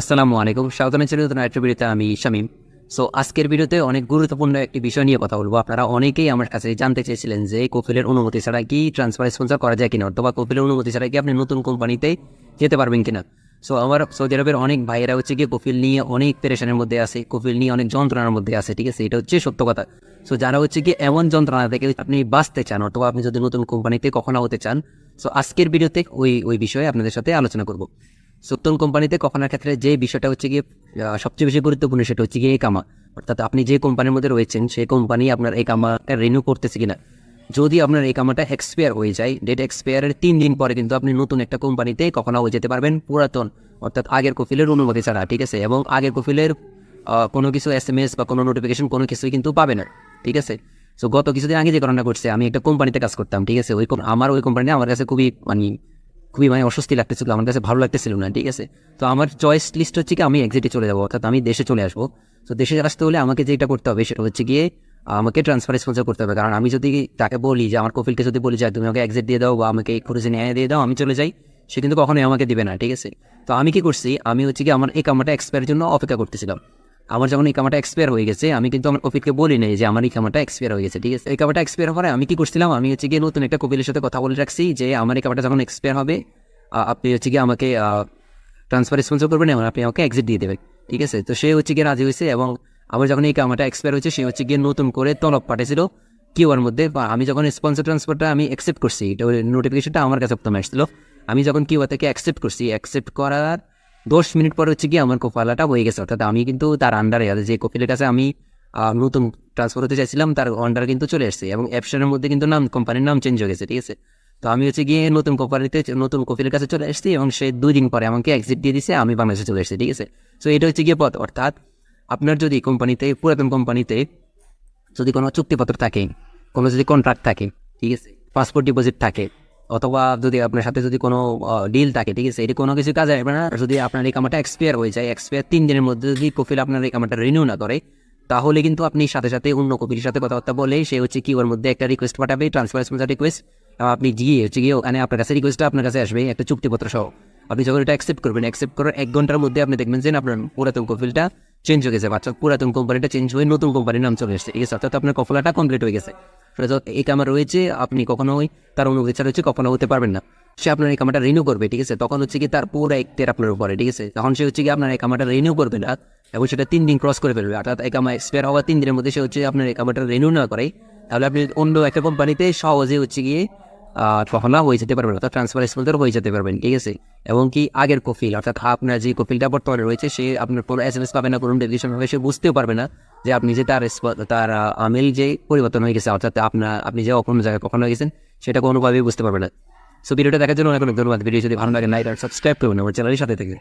আসসালামু আলাইকুম। জানাচ্ছি নতুন একটা ভিডিওতে আমি শামিম। সো আজকের ভিডিওতে অনেক গুরুত্বপূর্ণ একটি বিষয় নিয়ে কথা বলব। আপনারা অনেকেই আমার কাছে জানতে চেয়েছিলেন যে কপিলের অনুমতি ছাড়া কি ট্রান্সফার স্পন্সর করা যায় কিনা, অথবা কপিলের অনুমতি ছাড়া কি আপনি নতুন কোম্পানিতে যেতে পারবেন কিনা। সো আমার সৌদি আরবের অনেক ভাইয়েরা হচ্ছে গিয়ে কপিল নিয়ে অনেক পেরেশানের মধ্যে আছে কপিল নিয়ে অনেক যন্ত্রণার মধ্যে আছে, ঠিক আছে? এটা হচ্ছে সত্য কথা। সো যারা হচ্ছে কি এমন যন্ত্রণা থেকে আপনি বাঁচতে চান, অথবা আপনি যদি নতুন কোম্পানিতে কখনো হতে চান সো আজকের ভিডিওতে ওই ওই বিষয়ে আপনাদের সাথে আলোচনা করব। সত্তন কোম্পানিতে কখনোর ক্ষেত্রে যে বিষয়টা হচ্ছে গিয়ে সবচেয়ে বেশি গুরুত্বপূর্ণ সেটা হচ্ছে গিয়ে কামা। অর্থাৎ আপনি যে কোম্পানির মধ্যে রয়েছেন, সেই কোম্পানি আপনার এই কামাটা রিনিউ করতেছে কিনা। যদি আপনার এই কামাটা এক্সপায়ার হয়ে যায় ডেট এক্সপায়ারের তিন দিন পরে কিন্তু আপনি নতুন একটা কোম্পানিতে কখনো হয়ে যেতে পারবেন, পুরাতন। অর্থাৎ আগের কফিলের অনুমতি ছাড়া, ঠিক আছে? এবং আগের কফিলের কোনো কিছু এস এম এস বা কোনো নোটিফিকেশন কোনো কিছুই কিন্তু পাবে না, ঠিক আছে? সো গত কিছুদিন আগে যে ঘটনা ঘটছে, আমি একটা কোম্পানিতে কাজ করতাম, ঠিক আছে? ওই আমার ওই কোম্পানি আমার কাছে খুবই মানে খুবই মানে অস্বস্তি লাগতেছিল, আমার কাছে ভালো লাগতেছিল না, ঠিক আছে? তো আমার চয়েস লিস্ট হচ্ছে কি, আমি এক্সিটে চলে যাব, অর্থাৎ আমি দেশে চলে আসব। তো দেশে আসতে হলে আমাকে যেটা করতে হবে, সেটা হচ্ছে গিয়ে আমাকে ট্রান্সফার স্পন্সর করতে হবে। কারণ আমি যদি তাকে বলি যে, আমার কফিলকে যদি বলি যে, তুমি আমাকে এক্সিট দিয়ে দাও বা আমাকে খুঁজে নিয়ে দিয়ে দাও, আমি চলে যাই, সে কিন্তু কখনোই আমাকে দিবে না, ঠিক আছে? তো আমি কি করছি, আমি হচ্ছে কি আমার এই কামাটা এক্সপায়ারের জন্য অপেক্ষা করতেছিলাম। আমার যখন এই কামাটা এক্সপায়ার হয়ে গেছে, আমি কিন্তু আমার কপিলকে বলি নাই যে আমার এই কামাটা এক্সপায়ার হয়ে গেছে, ঠিক আছে? এই কামাটা এক্সপায়ার হওয়ার আমি কি করছিলাম? আমি হচ্ছে গিয়ে নতুন একটা কপিলের সাথে কথা বলে রাখছি যে আমার এই কামাটা যখন এক্সপায়ার হবে আপনি হচ্ছে গিয়ে আমাকে ট্রান্সফার স্পন্সর করবেন এবং আপনি আমাকে এক্সিট দিয়ে দেবেন, ঠিক আছে? তো সে হচ্ছে গিয়ে রাজি হয়েছে এবং আমার যখন এই কামাটা এক্সপায়ার হয়েছে, সে হচ্ছে গিয়ে নতুন করে তলব পাঠিয়েছিল কিউআর মধ্যে। বা আমি যখন স্পন্সর ট্রান্সফারটা আমি অ্যাকসেপ্ট করছি, এটা নোটিফিকেশনটা আমার কাছে প্রথমে আসছিল। আমি যখন কিউআর থেকে অ্যাকসেপ্ট করছি অ্যাকসেপ্ট করার দশ মিনিট পর হচ্ছে কি আমার কপালাটা হয়ে গেছে। অর্থাৎ আমি কিন্তু তার আন্ডারে যে কপিলের কাছে আমি নতুন ট্রান্সফার হতে চাইছিলাম, তার আন্ডারে কিন্তু চলে আসছে এবং অ্যাপশনের মধ্যে কিন্তু নাম কোম্পানির নাম চেঞ্জ হয়ে গেছে, ঠিক আছে? তো আমি হচ্ছে গিয়ে নতুন কোম্পানিতে নতুন কপিলের কাছে চলে আসছি এবং সে দুই দিন পরে আমাকে এক্সিট দিয়ে দিছে, আমি বাংলাদেশে চলে এসেছি ঠিক আছে? তো এটা হচ্ছে গিয়ে পথ। অর্থাৎ আপনার যদি কোম্পানিতে পুরাতন কোম্পানিতে যদি কোনো চুক্তিপত্র থাকে, কোনো যদি কন্ট্রাক্ট থাকে, ঠিক আছে? পাসপোর্ট ডিপোজিট থাকে অথবা যদি আপনার সাথে যদি কোনো ডিল থাকে, ঠিক আছে? এটি কোনো কিছু কাজে আসবে না। যদি আপনার এই কামাটা এক্সপায়ার হয়ে যায় এক্সপায়ার তিন দিনের মধ্যে যদি কপিল আপনার এই কামাটা রিনিউ না করে, তাহলে কিন্তু আপনি সাথে সাথে অন্য কপির সাথে কথাবার্তা বলে সে হচ্ছে কি ওর মধ্যে একটা রিকোয়েস্ট পাঠাবে ট্রান্সফার রিকোয়েস্ট আপনি গিয়ে হচ্ছে গিয়ে ওখানে আপনার কাছে রিকোয়েস্টটা আপনার কাছে আসবে, একটা চুক্তিপত্র সহ। আপনি যখন এটা অ্যাকসেপ্ট করবেন অ্যাকসেপ্ট করার এক ঘণ্টার মধ্যে আপনি দেখবেন যে আপনার পুরাতন কপিলটা চেঞ্জ হয়ে গেছে। বাচ্চা পুরাতন কোম্পানিটা চেঞ্জ হয়ে নতুন কোম্পানির নাম চলে এসেছে। ঠিক আছে অর্থাৎ আপনার কফলাটা কমপ্লিট হয়ে গেছে। এই কামা রয়েছে, আপনি কখনোই তার অনুমতি ছাড়া হচ্ছে কখনো হতে পারবেন না। সে আপনার এই কামাটা রিনিউ করবে, ঠিক আছে? তখন হচ্ছে কি তার পুরো একটের আপনার উপরে, ঠিক আছে? তখন সে হচ্ছে কি আপনার এই কামাটা রিনিউ করবে না এবং সেটা তিন দিন ক্রস করে ফেলবে। অর্থাৎ এই কামা এক্সপায়ার হওয়ার তিন দিনের মধ্যে সে হচ্ছে আপনার এই কামাটা রিনিউ না করে। তাহলে আপনি অন্য একটা কোম্পানিতে সহজে হচ্ছে গিয়ে কখনো হয়ে যেতে পারবেন অর্থাৎ ট্রান্সফার স্পন্সর হয়ে যেতে পারবেন, ঠিক আছে? এবং কি আগের কফিল, অর্থাৎ আপনার যে কফিলটা বর্তমানে রয়েছে, সে আপনার কোনো এস এম এস পাবে না, কোনো ডেলিগেশন হবে সে বুঝতেও পারবে না যে আপনি যে তার তার আমিল যে পরিবর্তন হয়ে গেছে, অর্থাৎ আপনার, আপনি যে অন্য জায়গায় কখনো হয়ে গেছেন, সেটা কোনোভাবেই বুঝতে পারবে না। সো ভিডিওটা দেখার জন্য অনেক অনেক ধন্যবাদ। ভিডিও যদি ভালো লাগে লাইক আর সাবস্ক্রাইব করবেন আমার চ্যানেলের সাথে থেকে।